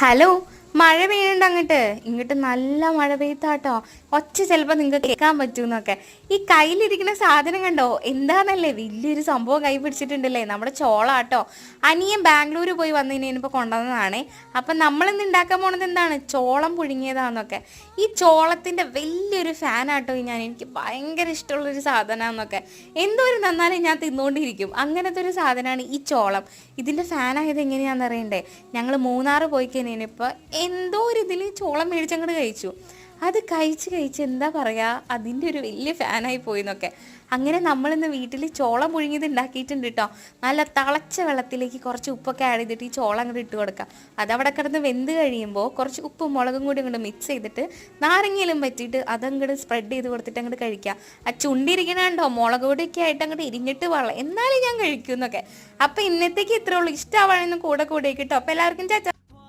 Hello മഴ പെയ്യുന്നുണ്ട് അങ്ങോട്ട്. ഇങ്ങോട്ട് നല്ല മഴ പെയ്ത്താട്ടോ ഒച്ച ചിലപ്പോൾ നിങ്ങൾക്ക് കേൾക്കാൻ പറ്റുമെന്നൊക്കെ ഈ കയ്യിലിരിക്കുന്ന സാധനം കണ്ടോ? എന്താന്നല്ലേ? വലിയൊരു സംഭവം കൈ പിടിച്ചിട്ടുണ്ടല്ലേ? നമ്മുടെ ചോളാട്ടോ. അനിയൻ ബാംഗ്ലൂർ പോയി വന്നു കഴിഞ്ഞപ്പോൾ കൊണ്ടുവന്നതാണേ. അപ്പം നമ്മളിന്ന് ഉണ്ടാക്കാൻ പോണത് എന്താണ്? ചോളം പുഴുങ്ങിയതാന്നൊക്കെ. ഈ ചോളത്തിന്റെ വലിയൊരു ഫാനാട്ടോ ഞാൻ. എനിക്ക് ഭയങ്കര ഇഷ്ടമുള്ളൊരു എന്തോ ഒരു നന്നാലും ഞാൻ തിന്നുകൊണ്ടിരിക്കും അങ്ങനത്തെ ഒരു സാധനമാണ് ഈ ചോളം. ഇതിന്റെ ഫാനായത് എങ്ങനെയാണെന്ന് അറിയണ്ടേ ഞങ്ങൾ മൂന്നാറ് പോയി കഴിഞ്ഞപ്പോൾ എന്തോ ഒരു ഇതിൽ ചോളം മേടിച്ചങ്ങോട്ട് കഴിച്ചു. അത് കഴിച്ച് കഴിച്ച് എന്താ പറയുക അതിന്റെ ഒരു വലിയ ഫാനായി പോയി എന്നൊക്കെ. അങ്ങനെ നമ്മളിന്ന് വീട്ടിൽ ചോളം പുഴുങ്ങിയത് ഉണ്ടാക്കിയിട്ടുണ്ട് കേട്ടോ നല്ല തിളച്ച വെള്ളത്തിലേക്ക് കുറച്ച് ഉപ്പൊക്കെ ആഡ് ചെയ്തിട്ട് ഈ ചോളം അങ്ങോട്ട് ഇട്ട് കൊടുക്കുക അതവിടെ കിടന്ന് വെന്ത് കഴിയുമ്പോൾ കുറച്ച് ഉപ്പും മുളകും കൂടി അങ്ങോട്ട് മിക്സ് ചെയ്തിട്ട് നാരങ്ങയിലും പറ്റിയിട്ട് അതങ്ങോട്ട് സ്പ്രെഡ് ചെയ്ത് കൊടുത്തിട്ട് അങ്ങോട്ട് കഴിക്കുക ആ ചുണ്ടിരിക്കണുണ്ടോ? മുളക് പൊടിയൊക്കെ ആയിട്ട് അങ്ങോട്ട് ഇരിഞ്ഞിട്ട് വെള്ളം എന്നാലും ഞാൻ കഴിക്കും എന്നൊക്കെ. അപ്പം ഇന്നത്തേക്ക് ഇത്രേ ഉള്ളൂ. ഇഷ്ടമാവണമെന്ന് കൂടെ കൂടെ കേട്ടോ അപ്പം എല്ലാവർക്കും ചാച്ച